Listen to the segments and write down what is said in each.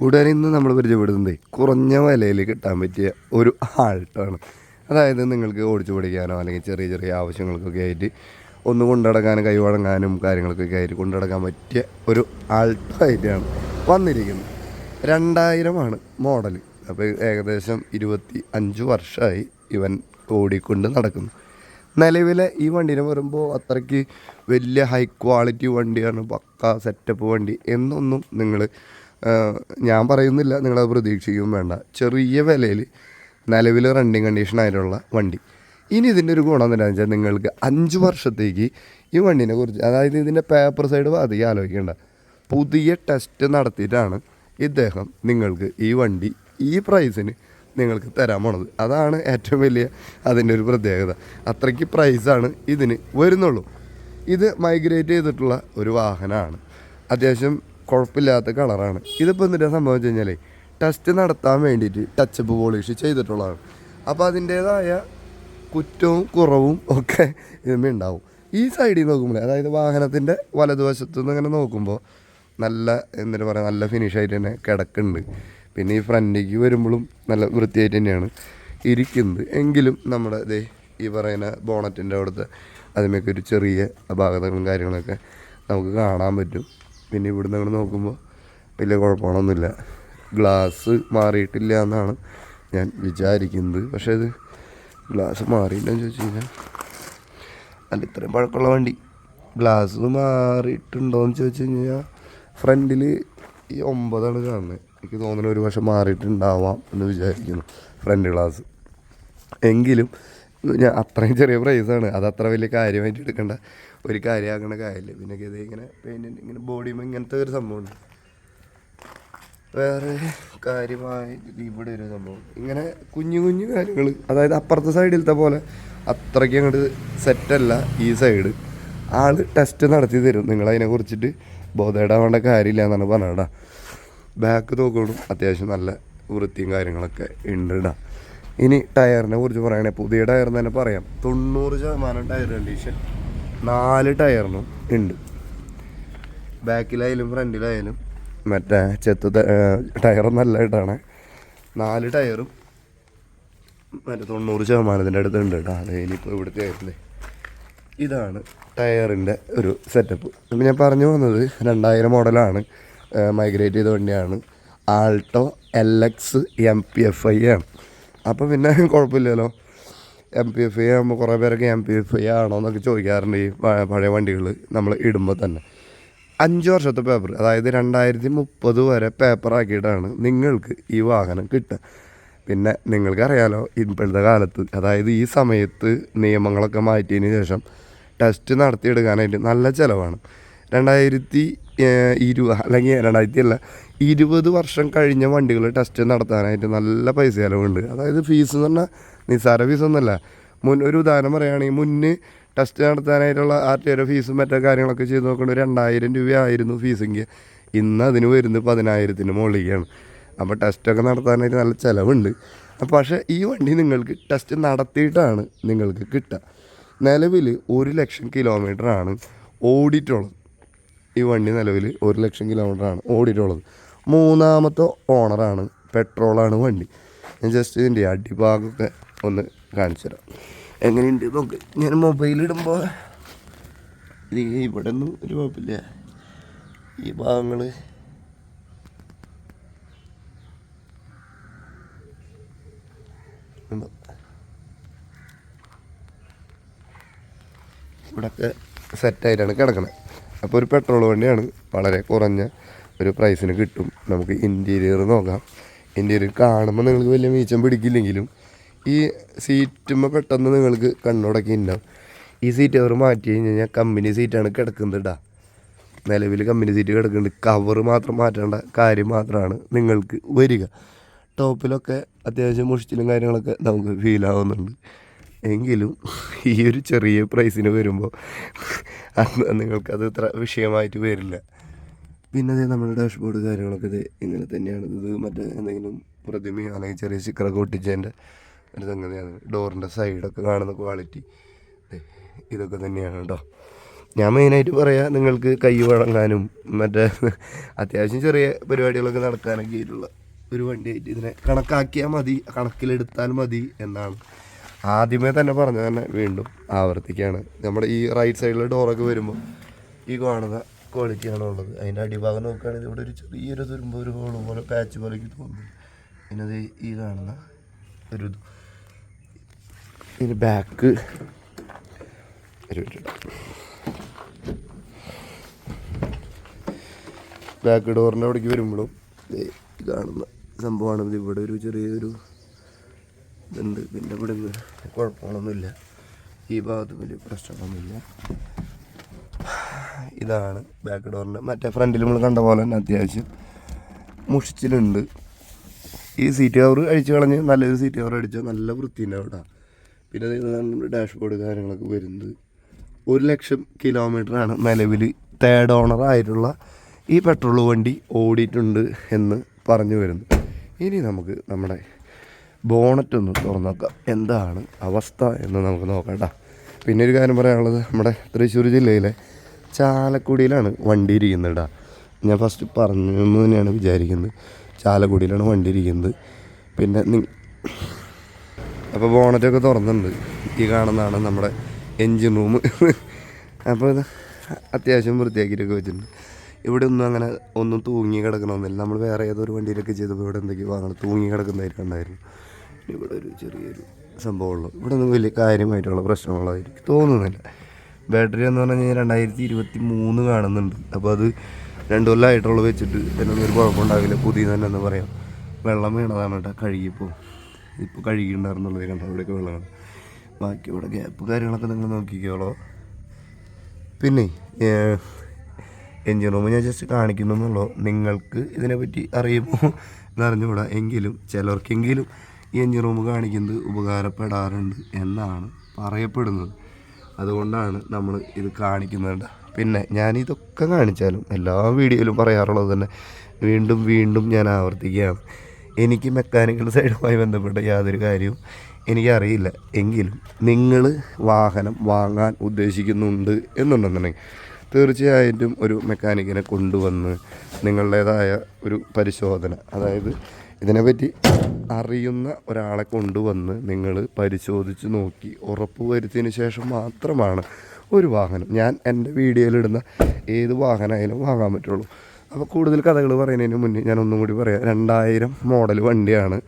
ഉടനെ ഇന്ന് നമ്മൾ പരിചയപ്പെടുന്നത് കുറഞ്ഞ വിലയിൽ കിട്ടാൻ പറ്റിയ ഒരു ആൾട്ടാണ്. അതായത് നിങ്ങൾക്ക് ഓടിച്ചു പഠിക്കാനോ അല്ലെങ്കിൽ ചെറിയ ചെറിയ ആവശ്യങ്ങൾക്കൊക്കെ ആയിട്ട് ഒന്ന് കൊണ്ടുനടക്കാനും കൈ വഴങ്ങാനും കാര്യങ്ങൾക്കൊക്കെ ആയിട്ട് കൊണ്ടടക്കാൻ പറ്റിയ ഒരു ആൾട്ടായിട്ടാണ് വന്നിരിക്കുന്നത്. രണ്ടായിരമാണ് മോഡൽ അപ്പോൾ ഏകദേശം ഇരുപത്തി അഞ്ച് വർഷമായി ഇവൻ ഓടിക്കൊണ്ട് നടക്കുന്നു. നിലവിലെ ഈ വണ്ടീനെ വരുമ്പോൾ അത്രയ്ക്ക് വലിയ ഹൈ ക്വാളിറ്റി വണ്ടിയാണ് പക്ക സെറ്റപ്പ് വണ്ടി എന്നൊന്നും നിങ്ങൾ ഞാൻ പറയുന്നില്ല നിങ്ങളത് പ്രതീക്ഷിക്കുകയും വേണ്ട. ചെറിയ വിലയിൽ നിലവിൽ റണ്ണിങ് കണ്ടീഷൻ ആയിട്ടുള്ള വണ്ടി. ഇനി ഇതിന്റെ ഒരു ഗുണം എന്താണെന്ന് വെച്ചാൽ നിങ്ങൾക്ക് അഞ്ച് വർഷത്തേക്ക് ഈ വണ്ടിനെ കുറിച്ച് അതായത് ഇതിന്റെ പേപ്പർ സൈഡ് അധികം ആലോചിക്കേണ്ട. പുതിയ ടെസ്റ്റ് നടത്തിയിട്ടാണ് ഇദ്ദേഹം നിങ്ങൾക്ക് ഈ വണ്ടി ഈ പ്രൈസിന് നിങ്ങൾക്ക് തരാൻ പോണത്. അതാണ് ഏറ്റവും വലിയ അതിന്റെ ഒരു പ്രത്യേകത. അത്രയ്ക്ക് പ്രൈസാണ് ഇതിന് വരുന്നുള്ളൂ. ഇത് മൈഗ്രേറ്റ് ചെയ്തിട്ടുള്ള ഒരു വാഹനമാണ്. അത്യാവശ്യം കുഴപ്പമില്ലാത്ത കളറാണ്. ഇതിപ്പോൾ എന്നിട്ട് വെച്ച് കഴിഞ്ഞാൽ ടെസ്റ്റ് നടത്താൻ വേണ്ടിയിട്ട് ടച്ചപ്പ് പോളിഷ് ചെയ്തിട്ടുള്ളതാണ്. അപ്പോൾ അതിന്റേതായ കുറ്റവും കുറവും ഒക്കെ ഇതിന്മേൽ ഉണ്ടാവും. ഈ സൈഡിൽ നോക്കുമ്പോൾ അതായത് വാഹനത്തിന്റെ വലതുവശത്തു നിന്ന് ഇങ്ങനെ നോക്കുമ്പോൾ നല്ല എന്താ പറയുക നല്ല ഫിനിഷായിട്ട് തന്നെ കിടക്കുന്നുണ്ട്. പിന്നെ ഈ ഫ്രണ്ടിലേക്ക് വരുമ്പോഴും നല്ല വൃത്തിയായിട്ട് തന്നെയാണ് ഇരിക്കുന്നത്. എങ്കിലും നമ്മുടെ ഇതേ ഈ പറയുന്ന ബോണറ്റിന്റെ അവിടുത്തെ അതിമേക്കൊരു ചെറിയ അപാകതകളും കാര്യങ്ങളൊക്കെ നമുക്ക് കാണാൻ പറ്റും. പിന്നെ ഇവിടുന്ന് അങ്ങനെ നോക്കുമ്പോൾ വലിയ കുഴപ്പമാണൊന്നുമില്ല ഗ്ലാസ് മാറിയിട്ടില്ല എന്നാണ് ഞാൻ വിചാരിക്കുന്നത്. പക്ഷേ ഇത് ഗ്ലാസ് മാറിയില്ലെന്ന് ചോദിച്ചു കഴിഞ്ഞാൽ അല്ല ഇത്രയും പഴക്കമുള്ള വണ്ടി ഗ്ലാസ് മാറിയിട്ടുണ്ടോയെന്ന് ചോദിച്ചു കഴിഞ്ഞാൽ ഫ്രണ്ടിൽ ഈ ഒമ്പതാണ് കാണുന്നത്. എനിക്ക് തോന്നുന്നു ഒരു പക്ഷെ മാറിയിട്ടുണ്ടാവാം എന്ന് വിചാരിക്കുന്നു ഫ്രണ്ട് ഗ്ലാസ് എങ്കിലും ഞാൻ അത്രയും ചെറിയ പ്രൈസാണ് അത് അത്ര വലിയ കാര്യമായിട്ട് എടുക്കേണ്ട. ഒരു കാര്യമാക്കേണ്ട കാര്യമില്ല. പിന്നെ ഇത് ഇങ്ങനെ പെയിന്റ് ഇങ്ങനെ ബോഡിയുമ്പോൾ ഇങ്ങനത്തെ ഒരു സംഭവമുണ്ട്. വേറെ കാര്യമായി ഇവിടെ ഒരു സംഭവം. ഇങ്ങനെ കുഞ്ഞു കുഞ്ഞു കാര്യങ്ങൾ അതായത് അപ്പുറത്തെ സൈഡിലത്തെ പോലെ അത്രയ്ക്ക് അങ്ങോട്ട് സെറ്റല്ല ഈ സൈഡ് ആൾ ടെസ്റ്റ് നടത്തി തരും. നിങ്ങളതിനെ കുറിച്ചിട്ട് ബോധേടാവേണ്ട കാര്യമില്ല എന്നാണ് പറഞ്ഞടാ ബാക്ക് നോക്കണം അത്യാവശ്യം നല്ല വൃത്തിയും കാര്യങ്ങളൊക്കെ ഉണ്ട് ഇടാ ഇനി ടയറിനെ കുറിച്ച് പറയുകയാണെങ്കിൽ പുതിയ ടയർ തന്നെ പറയാം. തൊണ്ണൂറ് ശതമാനം ടയർ കണ്ടീഷൻ നാല് ടയറിനും ഉണ്ട്. ബാക്കിലായാലും ഫ്രണ്ടിലായാലും മറ്റേ ചെത്ത് നല്ല ഇട്ടാണ് നാല് ടയറും മറ്റേ തൊണ്ണൂറ് ശതമാനത്തിന്റെ അടുത്ത് ഉണ്ട് കേട്ടോ. അത് ഇനിയിപ്പോൾ ഇവിടുത്തെ ആയിരുന്നേ ഇതാണ് ടയറിന്റെ ഒരു സെറ്റപ്പ് ഇപ്പം ഞാൻ പറഞ്ഞു വന്നത് രണ്ടായിരം മോഡലാണ് മൈഗ്രേറ്റ് ചെയ്ത വണ്ടിയാണ്. Alto L X M P F I ആണ്. അപ്പോൾ പിന്നെ കുഴപ്പമില്ലല്ലോ. എം പി എഫ് ഐ ആകുമ്പോൾ കുറേ പേരൊക്കെ എം പി എഫ് ഐ ആണോ എന്നൊക്കെ ചോദിക്കാറുണ്ട് ഈ പഴയ വണ്ടികൾ നമ്മൾ ഇടുമ്പോൾ തന്നെ. അഞ്ച് വർഷത്തെ പേപ്പർ അതായത് രണ്ടായിരത്തി മുപ്പത് വരെ പേപ്പറാക്കിയിട്ടാണ് നിങ്ങൾക്ക് ഈ വാഹനം കിട്ടുക. പിന്നെ നിങ്ങൾക്കറിയാലോ ഇപ്പോഴത്തെ കാലത്ത് അതായത് ഈ സമയത്ത് നിയമങ്ങളൊക്കെ മാറ്റിയതിന് ശേഷം ടെസ്റ്റ് നടത്തിയെടുക്കാനായിട്ട് നല്ല ചിലവാണ്. രണ്ടായിരത്തി ഇരുപത് അല്ലെങ്കിൽ രണ്ടായിരത്തി അല്ല ഇരുപത് വർഷം കഴിഞ്ഞ വണ്ടികൾ ടെസ്റ്റ് നടത്താനായിട്ട് നല്ല പൈസ ചിലവുണ്ട്. അതായത് ഫീസ് എന്ന് പറഞ്ഞാൽ നിസ്സാര ഫീസൊന്നുമല്ല മുൻ ഒരു ഉദാഹരണം പറയുകയാണെങ്കിൽ മുന്നേ ടെസ്റ്റ് നടത്താനായിട്ടുള്ള ആർ ടി ഒ ഫീസും മറ്റേ കാര്യങ്ങളൊക്കെ ചെയ്ത് ഒരു രണ്ടായിരം രൂപയായിരുന്നു ഫീസെങ്കിൽ ഇന്ന് അതിന് വരുന്നത് പതിനായിരത്തിന് മുകളിലേക്കാണ് അപ്പോൾ ടെസ്റ്റൊക്കെ നടത്താനായിട്ട് നല്ല ചിലവുണ്ട്. അപ്പോൾ പക്ഷേ ഈ വണ്ടി നിങ്ങൾക്ക് ടെസ്റ്റ് നടത്തിയിട്ടാണ് നിങ്ങൾക്ക് കിട്ടുക. നിലവിൽ ഒരു ലക്ഷം കിലോമീറ്ററാണ് ഓടിയിട്ടുള്ളത്. ഈ വണ്ടി നിലവിൽ ഒരു ലക്ഷം കിലോമീറ്ററാണ് ഓടിയിട്ടുള്ളത്. മൂന്നാമത്തെ ഓണറാണ് പെട്രോളാണ് വണ്ടി. ഞാൻ ജസ്റ്റ് ഇതിന്റെ അടിഭാഗമൊക്കെ ഒന്ന് കാണിച്ചു തരാം. എങ്ങനെയുണ്ട് നോക്ക് ഞാൻ മൊബൈലിടുമ്പോൾ ഇവിടെ ഒന്നും ഒരു കുഴപ്പമില്ല. ഈ ഭാഗങ്ങൾ ഇവിടെയൊക്കെ സെറ്റായിട്ടാണ് കിടക്കണത് അപ്പോൾ ഒരു പെട്രോൾ വണ്ടിയാണ്. വളരെ കുറഞ്ഞ ഒരു പ്രൈസിന് കിട്ടും. നമുക്ക് ഇന്റീരിയർ നോക്കാം. ഇന്റീരിയർ കാണുമ്പോൾ നിങ്ങൾക്ക് വലിയ മീച്ചം പിടിക്കില്ലെങ്കിലും ഈ സീറ്റുമ്പോൾ പെട്ടെന്ന് നിങ്ങൾക്ക് കണ്ണുടക്കി ഉണ്ടാവും. ഈ സീറ്റ് അവർ മാറ്റി കഴിഞ്ഞ് കഴിഞ്ഞാൽ കമ്പനി സീറ്റാണ് കിടക്കുന്നത് ഇടാ നിലവിൽ കമ്പനി സീറ്റ് കിടക്കുന്നുണ്ട്. കവർ മാത്രം മാറ്റേണ്ട കാര്യം മാത്രമാണ് നിങ്ങൾക്ക് വരിക. ടോപ്പിലൊക്കെ അത്യാവശ്യം മുഷിച്ചിലും കാര്യങ്ങളൊക്കെ നമുക്ക് ഫീൽ ആവുന്നുണ്ട്. എങ്കിലും ഈ ഒരു ചെറിയ പ്രൈസിന് വരുമ്പോൾ അന്ന് നിങ്ങൾക്കത് ഇത്ര വിഷയമായിട്ട് വരില്ല. പിന്നെ അതേ നമ്മുടെ ഡാഷ്ബോർഡ് കാര്യങ്ങളൊക്കെ ഇത് ഇങ്ങനെ തന്നെയാണ്. ഇത് മറ്റേ എന്തെങ്കിലും പ്രതിമയോ അല്ലെങ്കിൽ ചെറിയ സ്റ്റിക്കറൊക്കെ ഒട്ടിച്ചതിന്റെ ഒരു സംഗതിയാണ്. ഡോറിന്റെ സൈഡൊക്കെ കാണുന്ന ക്വാളിറ്റി ഇതൊക്കെ തന്നെയാണ് കേട്ടോ ഞാൻ മെയിനായിട്ട് പറയാം നിങ്ങൾക്ക് കൈ വഴങ്ങാനും മറ്റേ അത്യാവശ്യം ചെറിയ പരിപാടികളൊക്കെ നടക്കാനൊക്കെ ആയിട്ടുള്ള ഒരു വണ്ടിയായിട്ട് ഇതിനെ കണക്കാക്കിയാൽ മതി കണക്കിലെടുത്താൽ മതി എന്നാണ്. ആദ്യമേ തന്നെ പറഞ്ഞു തന്നെ വീണ്ടും ആവർത്തിക്കുകയാണ്. നമ്മുടെ ഈ റൈറ്റ് സൈഡിൽ ഡോറൊക്കെ വരുമ്പോൾ ഈ കാണുന്ന ക്വാളിറ്റിയാണ് ഉള്ളത്. അതിന്റെ അടിഭാഗം നോക്കുകയാണെങ്കിൽ ഇവിടെ ഒരു ചെറിയൊരു തുരുമ്പ് ഒരു ഹോൾ പോലെ പാച്ച് പോലെ തോന്നുന്നു. പിന്നെ ദേ ഈ കാണുന്ന ഒരു ഇത്. ഇതിന് ബാക്ക് ബാക്ക് ഡോറിന്റെ അവിടേക്ക് വരുമ്പോഴും കാണുന്ന സംഭവമാണ്. ഇവിടെ ഒരു ചെറിയൊരു ഇതുണ്ട്. പിന്നെ ഇവിടെ കുഴപ്പങ്ങളൊന്നുമില്ല. ഈ ഭാഗത്ത് വലിയ പ്രശ്നങ്ങളൊന്നുമില്ല. ഇതാണ് ബാക്ക് ഡോറിന്റെ മറ്റേ ഫ്രണ്ടിൽ നമ്മൾ കണ്ട പോലെ തന്നെ അത്യാവശ്യം മുഷിച്ചിലുണ്ട്. ഈ സീറ്റ് കവർ അഴിച്ചു കളഞ്ഞ് നല്ലൊരു സീറ്റ് കവർ അടിച്ചാൽ നല്ല വൃത്തിന്റെ അവിടെ. പിന്നെ ഡാഷ്ബോർഡ് കാര്യങ്ങളൊക്കെ വരുന്നത്. ഒരു ലക്ഷം കിലോമീറ്ററാണ് നിലവിൽ തേർഡ് ഓണർ ആയിട്ടുള്ള ഈ പെട്രോൾ വണ്ടി ഓടിയിട്ടുണ്ട് എന്ന് പറഞ്ഞു വരുന്നു ഇനി നമുക്ക് നമ്മുടെ ബോണറ്റ് ഒന്ന് തുറന്നു നോക്കാം. എന്താണ് അവസ്ഥ എന്ന് നമുക്ക് നോക്കാം പിന്നെ ഒരു കാര്യം പറയാനുള്ളത് നമ്മുടെ തൃശ്ശൂർ ജില്ലയിലെ ചാലക്കുടിയിലാണ് വണ്ടി ഇരിക്കുന്നത് ഞാൻ ഫസ്റ്റ് പറഞ്ഞു എന്ന് തന്നെയാണ് വിചാരിക്കുന്നത്. ചാലക്കുടിയിലാണ് വണ്ടി ഇരിക്കുന്നത്. പിന്നെ അപ്പോൾ ബോണറ്റൊക്കെ തുറന്നിട്ടുണ്ട്. ഈ കാണുന്നതാണ് നമ്മുടെ എൻജിൻ റൂം അപ്പോൾ അത്യാവശ്യം വൃത്തിയാക്കിയിട്ടൊക്കെ വെച്ചിട്ടുണ്ട്. ഇവിടെ ഒന്നും അങ്ങനെ ഒന്നും തൂങ്ങി കിടക്കണമെന്നില്ല. നമ്മൾ വേറെ ഏതൊരു വണ്ടിയിലൊക്കെ ചെയ്തപ്പോൾ ഇവിടെ എന്തൊക്കെയോ വാങ്ങണം. തൂങ്ങി കിടക്കുന്നതായിരിക്കും ഉണ്ടായിരുന്നു ഇവിടെ ഒരു ചെറിയൊരു സംഭവമുള്ളൂ. ഇവിടെ ഒന്നും വലിയ കാര്യമായിട്ടുള്ള പ്രശ്നങ്ങളായിരിക്കും തോന്നുന്നില്ല. ബാറ്ററി എന്ന് പറഞ്ഞു കഴിഞ്ഞാൽ രണ്ടായിരത്തി ഇരുപത്തി മൂന്ന് കാണുന്നുണ്ട്. അപ്പോൾ അത് രണ്ട് കൊല്ലമായിട്ടുള്ള വെച്ചിട്ട് അതിനൊന്നും ഒരു കുഴപ്പമുണ്ടാവില്ല പുതിയ തന്നെ എന്ന് പറയാം. വെള്ളം വീണതാണ് കേട്ടോ കഴുകിയപ്പോൾ. ഇപ്പോൾ കഴുകിയിട്ടുണ്ടായിരുന്നുള്ളത് കണ്ടോ? അവിടെയൊക്കെ വെള്ളമാണ് ബാക്കി ഇവിടെ ഗ്യാപ്പ് കാര്യങ്ങളൊക്കെ നിങ്ങൾ നോക്കിക്കോളോ. പിന്നെ എൻജിൻ റൂം ഞാൻ ജസ്റ്റ് കാണിക്കുന്നുള്ളൂ. നിങ്ങൾക്ക് ഇതിനെപ്പറ്റി അറിയുമോ? എന്നറിഞ്ഞുകൂടാ. എങ്കിലും ചിലർക്കെങ്കിലും ഈ എഞ്ചിൻ റൂം കാണിക്കുന്നത് ഉപകാരപ്പെടാറുണ്ട് എന്നാണ് പറയപ്പെടുന്നത്. അതുകൊണ്ടാണ് നമ്മൾ ഇത് കാണിക്കുന്നത്. പിന്നെ ഞാൻ ഇതൊക്കെ കാണിച്ചാലും എല്ലാ വീഡിയോയിലും പറയാറുള്ളത് തന്നെ വീണ്ടും വീണ്ടും ഞാൻ ആവർത്തിക്കുകയാണ്. എനിക്ക് മെക്കാനിക്കൽ സൈഡുമായി ബന്ധപ്പെട്ട യാതൊരു കാര്യവും എനിക്കറിയില്ല. എങ്കിലും നിങ്ങൾ വാഹനം വാങ്ങാൻ ഉദ്ദേശിക്കുന്നുണ്ട് എന്നുണ്ടെന്നുണ്ടെങ്കിൽ തീർച്ചയായിട്ടും ഒരു മെക്കാനിക്കിനെ കൊണ്ടുവന്ന് നിങ്ങളുടേതായ ഒരു പരിശോധന അതായത് ഇതിനെപ്പറ്റി അറിയുന്ന ഒരാളെ കൊണ്ടുവന്ന് നിങ്ങൾ പരിശോധിച്ച് നോക്കി ഉറപ്പ് വരുത്തിയതിന് ശേഷം മാത്രമാണ് ഒരു വാഹനം. ഞാൻ എന്റെ വീഡിയോയിലിടുന്ന ഏത് വാഹനമായാലും വാങ്ങാൻ പറ്റുള്ളൂ. അപ്പോൾ കൂടുതൽ കഥകൾ പറയുന്നതിന് മുന്നേ ഞാൻ ഒന്നും കൂടി പറയാം. രണ്ടായിരം മോഡൽ വണ്ടിയാണ്.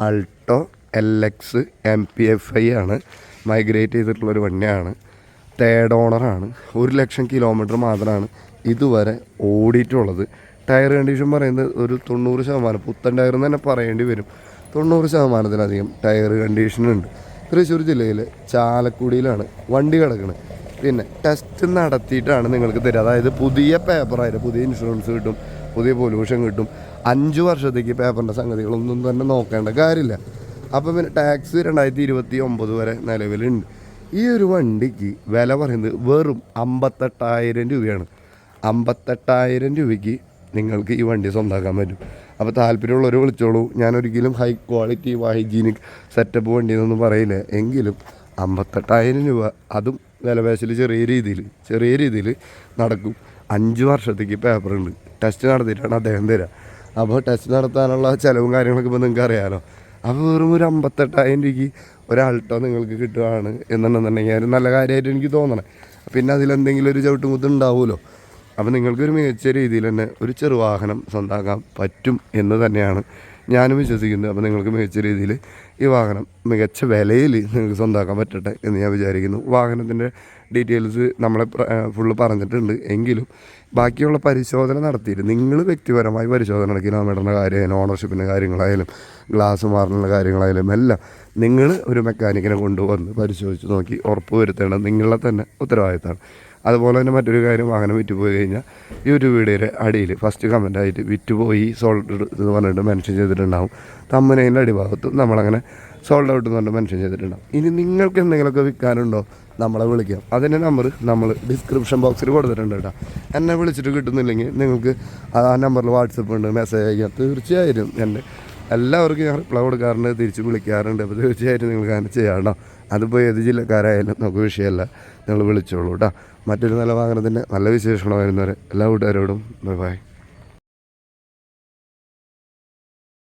Alto L X M P F I ആണ്. മൈഗ്രേറ്റ് ചെയ്തിട്ടുള്ളൊരു വണ്ടിയാണ്. തേർഡ് ഓണറാണ്. ഒരു ലക്ഷം കിലോമീറ്റർ മാത്രമാണ് ഇതുവരെ ഓടിയിട്ടുള്ളത്. ടയർ കണ്ടീഷൻ പറയുന്നത് ഒരു തൊണ്ണൂറ് ശതമാനം. പുത്തൻ ടയർ എന്ന് തന്നെ പറയേണ്ടി വരും. തൊണ്ണൂറ് ശതമാനത്തിലധികം ടയർ കണ്ടീഷനുണ്ട് തൃശ്ശൂർ ജില്ലയിൽ ചാലക്കുടിയിലാണ് വണ്ടി കിടക്കുന്നത് പിന്നെ ടെസ്റ്റ് നടത്തിയിട്ടാണ് നിങ്ങൾക്ക് തരിക. അതായത് പുതിയ പേപ്പറായിട്ട് പുതിയ ഇൻഷുറൻസ് കിട്ടും പുതിയ പൊല്യൂഷൻ കിട്ടും. അഞ്ച് വർഷത്തേക്ക് പേപ്പറിന്റെ സംഗതികളൊന്നും തന്നെ നോക്കേണ്ട കാര്യമില്ല. അപ്പോൾ പിന്നെ ടാക്സ് രണ്ടായിരത്തി ഇരുപത്തി ഒമ്പത് വരെ നിലവിലുണ്ട്. ഈ ഒരു വണ്ടിക്ക് വില പറയുന്നത് വെറും അമ്പത്തെട്ടായിരം രൂപയാണ്. അമ്പത്തെട്ടായിരം രൂപയ്ക്ക് നിങ്ങൾക്ക് ഈ വണ്ടി സ്വന്തമാക്കാൻ പറ്റും. അപ്പോൾ താല്പര്യമുള്ളവർ വിളിച്ചോളൂ. ഞാനൊരിക്കലും ഹൈ ക്വാളിറ്റി ഹൈജീനിക് സെറ്റപ്പ് വണ്ടി എന്നൊന്നും പറയില്ല. എങ്കിലും അമ്പത്തെട്ടായിരം രൂപ അതും വിലപേശൽ ചെറിയ രീതിയിൽ ചെറിയ രീതിയിൽ നടക്കും. അഞ്ച് വർഷത്തേക്ക് പേപ്പറുണ്ട് ടെസ്റ്റ് നടത്തിയിട്ടാണ് അദ്ദേഹം തരിക അപ്പോൾ ടെസ്റ്റ് നടത്താനുള്ള ചിലവും കാര്യങ്ങളൊക്കെ ഇപ്പോൾ നിങ്ങൾക്ക് അറിയാമല്ലോ അപ്പോൾ വെറും ഒരു അമ്പത്തെട്ടായിരം രൂപയ്ക്ക് ഒരാൾട്ടോ നിങ്ങൾക്ക് കിട്ടുകയാണ് എന്നുണ്ടെന്നുണ്ടെങ്കിൽ അത് നല്ല കാര്യമായിട്ട് എനിക്ക് തോന്നണേ. പിന്നെ അതിലെന്തെങ്കിലും ഒരു ചവിട്ടുമുത്ത് ഉണ്ടാവുമല്ലോ. അപ്പോൾ നിങ്ങൾക്കൊരു മികച്ച രീതിയിൽ തന്നെ ഒരു ചെറുവാഹനം സ്വന്തമാക്കാൻ പറ്റും എന്ന് തന്നെയാണ് ഞാനും വിശ്വസിക്കുന്നത്. അപ്പോൾ നിങ്ങൾക്ക് മികച്ച രീതിയിൽ ഈ വാഹനം മികച്ച വിലയിൽ നിങ്ങൾക്ക് സ്വന്തമാക്കാൻ പറ്റട്ടെ എന്ന് ഞാൻ വിചാരിക്കുന്നു. വാഹനത്തിന്റെ ഡീറ്റെയിൽസ് നമ്മളെ ഫുള്ള് പറഞ്ഞിട്ടുണ്ട്. എങ്കിലും ബാക്കിയുള്ള പരിശോധന നടത്തിയിട്ട് നിങ്ങൾ വ്യക്തിപരമായി പരിശോധന നടത്തി. നമ്മുടെ കാര്യമായാലും ഓണർഷിപ്പിന്റെ കാര്യങ്ങളായാലും ഗ്ലാസ് മാറുന്ന കാര്യങ്ങളായാലും എല്ലാം നിങ്ങൾ ഒരു മെക്കാനിക്കിനെ കൊണ്ടുവന്ന് പരിശോധിച്ച് നോക്കി ഉറപ്പ് വരുത്തേണ്ടത് നിങ്ങളെ തന്നെ ഉത്തരവാദിത്തമാണ്. അതുപോലെ തന്നെ മറ്റൊരു കാര്യം വാഹനം വിറ്റുപോയി കഴിഞ്ഞാൽ യൂട്യൂബ് വീഡിയോയുടെ അടിയിൽ ഫസ്റ്റ് കമന്റായിട്ട് വിറ്റുപോയി സോൾഡ് എന്ന് പറഞ്ഞിട്ട് മെൻഷൻ ചെയ്തിട്ടുണ്ടാവും. തമ്മനേന്റെ അടിഭാഗത്തും നമ്മളങ്ങനെ സോൾഡ് ഔട്ട് എന്ന് പറഞ്ഞിട്ട് മെൻഷൻ ചെയ്തിട്ടുണ്ടാവും. ഇനി നിങ്ങൾക്ക് എന്തെങ്കിലുമൊക്കെ വിൽക്കാനുണ്ടോ നമ്മളെ വിളിക്കാം. അതിന്റെ നമ്പർ നമ്മൾ ഡിസ്ക്രിപ്ഷൻ ബോക്സിൽ കൊടുത്തിട്ടുണ്ട് കേട്ടോ. എന്നെ വിളിച്ചിട്ട് കിട്ടുന്നില്ലെങ്കിൽ നിങ്ങൾക്ക് ആ നമ്പറിൽ വാട്സപ്പ് ഉണ്ട് മെസ്സേജ് അയക്കാം. തീർച്ചയായും എന്റെ എല്ലാവർക്കും ഞാൻ റിപ്ലൈ കൊടുക്കാറുണ്ട് തിരിച്ച് വിളിക്കാറുണ്ട്. അപ്പോൾ തീർച്ചയായിട്ടും നിങ്ങൾക്ക് അങ്ങനെ ചെയ്യാം കേട്ടോ. അതിപ്പോൾ ഏത് ജില്ലക്കാരായാലും നമുക്ക് വിഷയമല്ല. നിങ്ങൾ വിളിച്ചോളൂ കേട്ടോ. മറ്റൊരു നല്ല വാഹനത്തിന്റെ നല്ല വിശേഷണം വരുന്നവരെ എല്ലാ കൂട്ടുകാരോടും ബൈ ബൈ.